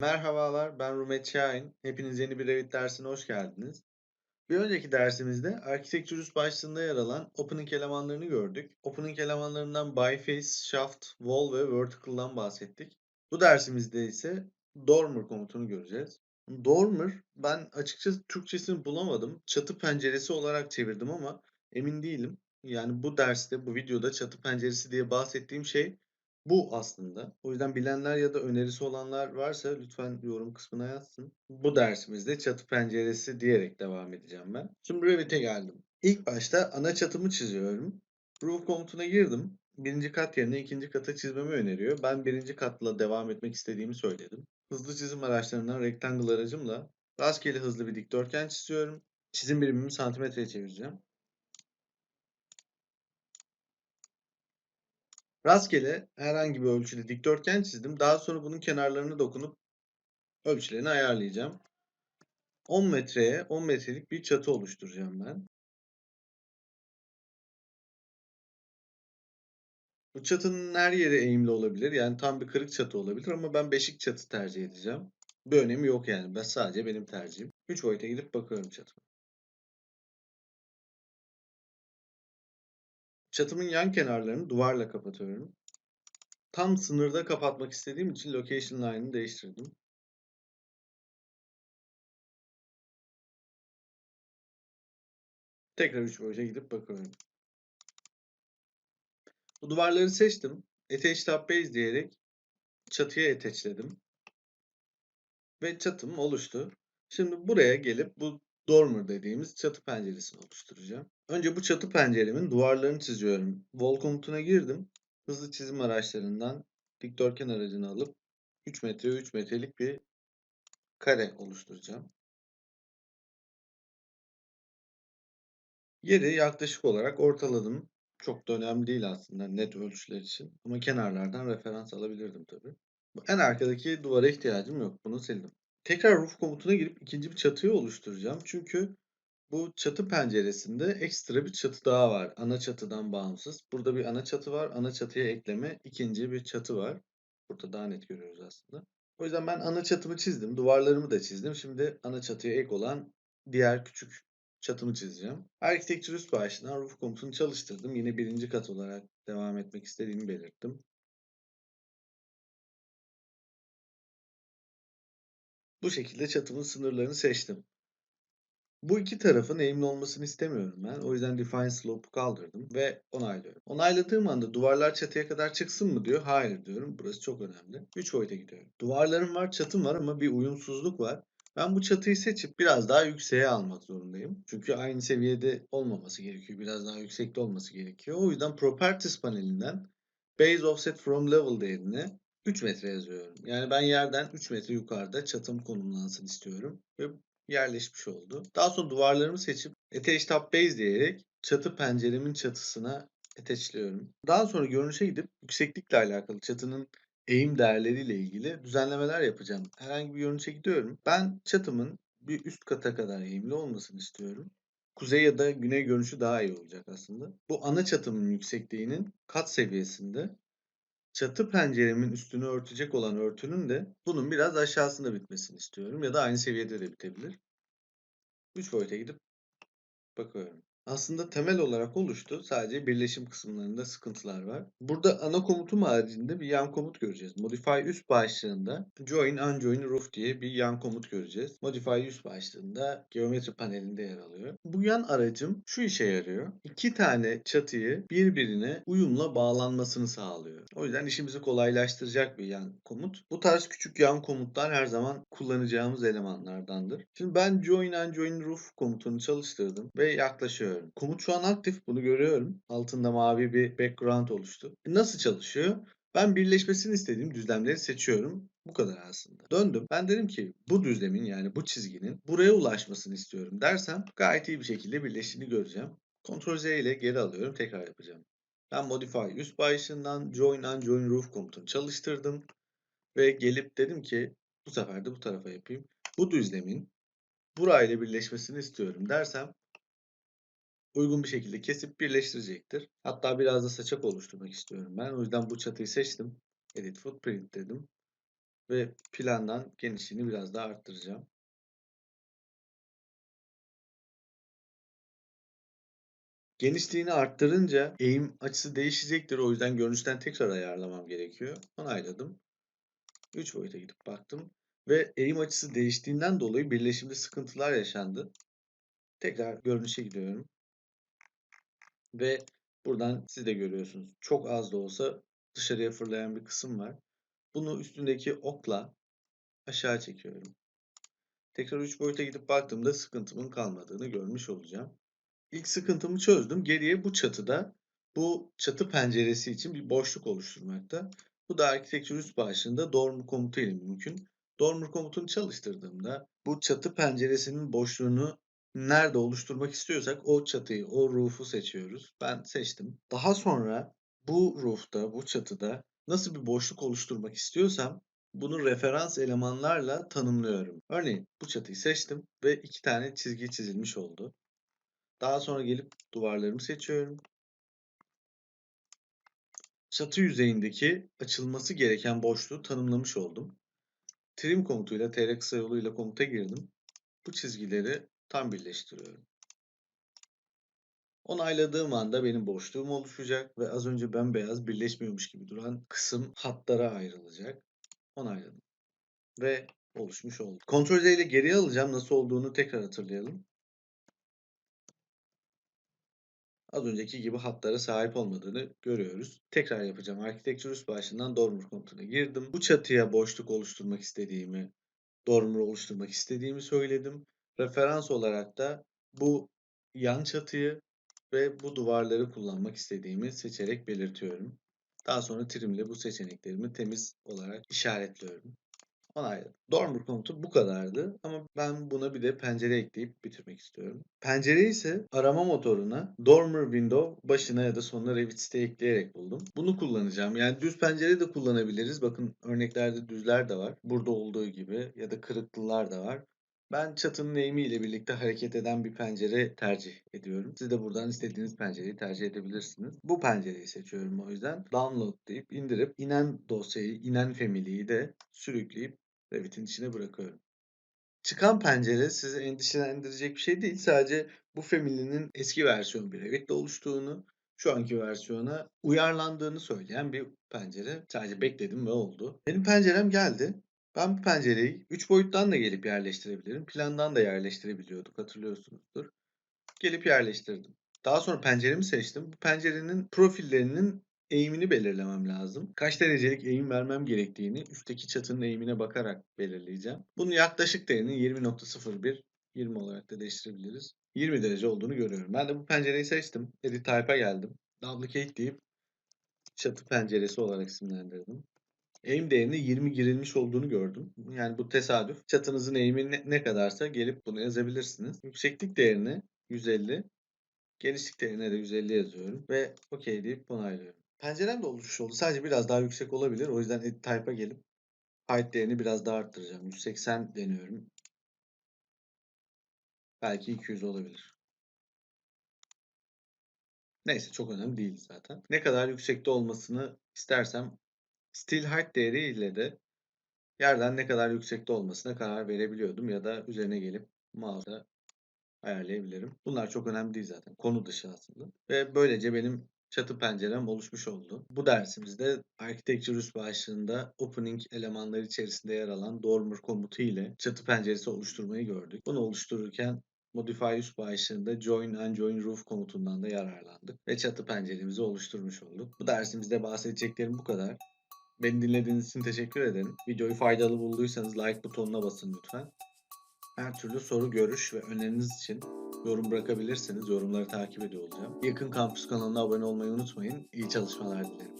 Merhabalar, ben Rumet Şahin. Hepiniz yeni bir Revit dersine hoş geldiniz. Bir önceki dersimizde Architecture başlığında yer alan opening elemanlarını gördük. Opening elemanlarından byface, shaft, wall ve vertical'dan bahsettik. Bu dersimizde ise dormer komutunu göreceğiz. Dormer, ben açıkçası Türkçesini bulamadım. Çatı penceresi olarak çevirdim ama emin değilim. Yani bu derste, bu videoda çatı penceresi diye bahsettiğim şey bu aslında. O yüzden bilenler ya da önerisi olanlar varsa lütfen yorum kısmına yazsın. Bu dersimizde çatı penceresi diyerek devam edeceğim ben. Şimdi Revit'e geldim. İlk başta ana çatımı çiziyorum. Roof komutuna girdim. Birinci kat yerine ikinci kata çizmemi öneriyor. Ben birinci katla devam etmek istediğimi söyledim. Hızlı çizim araçlarından rectangle aracımla rastgele hızlı bir dikdörtgen çiziyorum. Çizim birimimi santimetreye çevireceğim. Rastgele herhangi bir ölçüde dikdörtgen çizdim. Daha sonra bunun kenarlarını dokunup ölçülerini ayarlayacağım. 10 metreye 10 metrelik bir çatı oluşturacağım ben. Bu çatının her yeri eğimli olabilir. Yani tam bir kırık çatı olabilir ama ben beşik çatı tercih edeceğim. Bir önemi yok yani. Ben sadece benim tercihim. 3 boyuta gidip bakıyorum çatıma. Çatımın yan kenarlarını duvarla kapatıyorum. Tam sınırda kapatmak istediğim için location line'ını değiştirdim. Tekrar 3 boyuta gidip bakıyorum. Bu duvarları seçtim. Attach Tab Base diyerek çatıya attachledim. Ve çatım oluştu. Şimdi buraya gelip bu dormer dediğimiz çatı penceresini oluşturacağım. Önce bu çatı penceremin duvarlarını çiziyorum. Wall komutuna girdim. Hızlı çizim araçlarından dikdörtgen aracını alıp 3 metre 3 metrelik bir kare oluşturacağım. Yeri yaklaşık olarak ortaladım. Çok da önemli değil aslında net ölçüler için. Ama kenarlardan referans alabilirdim tabii. En arkadaki duvara ihtiyacım yok. Bunu sildim. Tekrar roof komutuna girip ikinci bir çatıyı oluşturacağım. Çünkü bu çatı penceresinde ekstra bir çatı daha var. Ana çatıdan bağımsız. Burada bir ana çatı var. Ana çatıya ekleme ikinci bir çatı var. Burada daha net görüyoruz aslında. O yüzden ben ana çatımı çizdim. Duvarlarımı da çizdim. Şimdi ana çatıya ek olan diğer küçük çatımı çizeceğim. Architecture üst başından roof komutunu çalıştırdım. Yine birinci kat olarak devam etmek istediğimi belirttim. Bu şekilde çatımın sınırlarını seçtim. Bu iki tarafın eğimli olmasını istemiyorum ben. O yüzden Define Slope'u kaldırdım ve onaylıyorum. Onayladığım anda duvarlar çatıya kadar çıksın mı diyor. Hayır diyorum. Burası çok önemli. 3 boyuta gidiyorum. Duvarlarım var, çatım var ama bir uyumsuzluk var. Ben bu çatıyı seçip biraz daha yükseğe almak zorundayım. Çünkü aynı seviyede olmaması gerekiyor. Biraz daha yüksekte olması gerekiyor. O yüzden Properties panelinden Base Offset From Level değerini 3 metre yazıyorum. Yani ben yerden 3 metre yukarıda çatım konumlansın istiyorum. Ve yerleşmiş oldu. Daha sonra duvarlarımı seçip Attach Tab Base diyerek çatı penceremin çatısına attachliyorum. Daha sonra görünüşe gidip yükseklikle alakalı çatının eğim değerleriyle ilgili düzenlemeler yapacağım. Herhangi bir görünüşe gidiyorum. Ben çatımın bir üst kata kadar eğimli olmasını istiyorum. Kuzey ya da güney görünüşü daha iyi olacak aslında. Bu ana çatımın yüksekliğinin kat seviyesinde çatı penceremin üstünü örtecek olan örtünün de bunun biraz aşağısında bitmesini istiyorum. Ya da aynı seviyede de bitebilir. 3 boyuta gidip bakıyorum aslında temel olarak oluştu. Sadece birleşim kısımlarında sıkıntılar var. Burada ana komutum haricinde bir yan komut göreceğiz. Modify üst başlığında join unjoin roof diye bir yan komut göreceğiz. Modify üst başlığında geometri panelinde yer alıyor. Bu yan aracım şu işe yarıyor. İki tane çatıyı birbirine uyumla bağlanmasını sağlıyor. O yüzden işimizi kolaylaştıracak bir yan komut. Bu tarz küçük yan komutlar her zaman kullanacağımız elemanlardandır. Şimdi ben join unjoin roof komutunu çalıştırdım ve yaklaşıyorum görüyorum. Komut şu an aktif. Bunu görüyorum. Altında mavi bir background oluştu. E, nasıl çalışıyor? Ben birleşmesini istediğim düzlemleri seçiyorum. Bu kadar aslında. Döndüm. Ben dedim ki bu düzlemin yani bu çizginin buraya ulaşmasını istiyorum dersem gayet iyi bir şekilde birleştiğini göreceğim. Ctrl Z ile geri alıyorum. Tekrar yapacağım. Ben Modify üst başlığından Join and Join Roof komutunu çalıştırdım. Ve gelip dedim ki bu sefer de bu tarafa yapayım. Bu düzlemin burayla birleşmesini istiyorum dersem uygun bir şekilde kesip birleştirecektir. Hatta biraz da saçak oluşturmak istiyorum ben. O yüzden bu çatıyı seçtim. Edit Footprint dedim. Ve plandan genişliğini biraz daha arttıracağım. Genişliğini arttırınca eğim açısı değişecektir. O yüzden görünüşten tekrar ayarlamam gerekiyor. Onayladım. 3 boyuta gidip baktım. Ve eğim açısı değiştiğinden dolayı birleşimde sıkıntılar yaşandı. Tekrar görünüşe gidiyorum. Ve buradan siz de görüyorsunuz. Çok az da olsa dışarıya fırlayan bir kısım var. Bunu üstündeki okla aşağı çekiyorum. Tekrar 3 boyuta gidip baktığımda sıkıntımın kalmadığını görmüş olacağım. İlk sıkıntımı çözdüm. Geriye bu çatıda bu çatı penceresi için bir boşluk oluşturmakta. Bu da Architecture üst başlığında Dormer komutu ile mümkün. Dormer komutunu çalıştırdığımda bu çatı penceresinin boşluğunu nerede oluşturmak istiyorsak o çatıyı, o roof'u seçiyoruz. Ben seçtim. Daha sonra bu roof'ta, bu çatıda nasıl bir boşluk oluşturmak istiyorsam bunu referans elemanlarla tanımlıyorum. Örneğin bu çatıyı seçtim ve iki tane çizgi çizilmiş oldu. Daha sonra gelip duvarlarımı seçiyorum. Çatı yüzeyindeki açılması gereken boşluğu tanımlamış oldum. Trim komutuyla, tr kısa yoluyla komuta girdim. Bu çizgileri tam birleştiriyorum. Onayladığım anda benim boşluğum oluşacak ve az önce bembeyaz birleşmiyormuş gibi duran kısım hatlara ayrılacak. Onayladım. Ve oluşmuş oldu. Ctrl Z ile geriye alacağım. Nasıl olduğunu tekrar hatırlayalım. Az önceki gibi hatlara sahip olmadığını görüyoruz. Tekrar yapacağım. Architecture üst başından Dormer komutuna girdim. Bu çatıya boşluk oluşturmak istediğimi, Dormer oluşturmak istediğimi söyledim. Referans olarak da bu yan çatıyı ve bu duvarları kullanmak istediğimi seçerek belirtiyorum. Daha sonra trimle bu seçeneklerimi temiz olarak işaretliyorum. Onayladım. Dormer komutu bu kadardı ama ben buna bir de pencere ekleyip bitirmek istiyorum. Pencere ise arama motoruna Dormer window başına ya da sonuna Revit site ekleyerek buldum. Bunu kullanacağım. Yani düz pencere de kullanabiliriz. Bakın örneklerde düzler de var. Burada olduğu gibi ya da kırıklılar da var. Ben çatının eğimi ile birlikte hareket eden bir pencere tercih ediyorum. Siz de buradan istediğiniz pencereyi tercih edebilirsiniz. Bu pencereyi seçiyorum o yüzden. Download deyip indirip inen dosyayı, inen family'yi de sürükleyip Revit'in içine bırakıyorum. Çıkan pencere sizi endişelendirecek bir şey değil. Sadece bu family'nin eski versiyon bir Revit'le oluştuğunu, şu anki versiyona uyarlandığını söyleyen bir pencere. Sadece bekledim ve oldu. Benim pencerem geldi. Ben bu pencereyi 3 boyuttan da gelip yerleştirebilirim. Plandan da yerleştirebiliyorduk hatırlıyorsunuzdur. Gelip yerleştirdim. Daha sonra penceremi seçtim. Bu pencerenin profillerinin eğimini belirlemem lazım. Kaç derecelik eğim vermem gerektiğini üstteki çatının eğimine bakarak belirleyeceğim. Bunun yaklaşık değerinin 20.01 20 olarak da değiştirebiliriz. 20 derece olduğunu görüyorum. Ben de bu pencereyi seçtim. Edit Type'a geldim. Duplicate deyip çatı penceresi olarak isimlendirdim. Eğim değerine 20 girilmiş olduğunu gördüm. Yani bu tesadüf. Çatınızın eğimi ne, ne kadarsa gelip bunu yazabilirsiniz. Yükseklik değerini 150, genişlik değerine de 150 yazıyorum ve OK deyip onaylıyorum. Pencerem de oluşmuş oldu. Sadece biraz daha yüksek olabilir. O yüzden Edit Type'a gelip height değerini biraz daha arttıracağım. 180 deniyorum. Belki 200 olabilir. Neyse çok önemli değil zaten. Ne kadar yüksekte olmasını istersem Still height değeri ile de yerden ne kadar yüksekte olmasına karar verebiliyordum ya da üzerine gelip mouse'la ayarlayabilirim. Bunlar çok önemli değil zaten. Konu dışı aslında. Ve böylece benim çatı pencerem oluşmuş oldu. Bu dersimizde Architecture üst başlığında opening elemanları içerisinde yer alan dormer komutu ile çatı penceresi oluşturmayı gördük. Bunu oluştururken Modify üst başlığında Join and Join Roof komutundan da yararlandık ve çatı penceremizi oluşturmuş olduk. Bu dersimizde bahsedeceklerim bu kadar. Beni dinlediğiniz için teşekkür ederim. Videoyu faydalı bulduysanız like butonuna basın lütfen. Her türlü soru, görüş ve öneriniz için yorum bırakabilirsiniz. Yorumları takip ediyor olacağım. Yakın Kampüs kanalına abone olmayı unutmayın. İyi çalışmalar dilerim.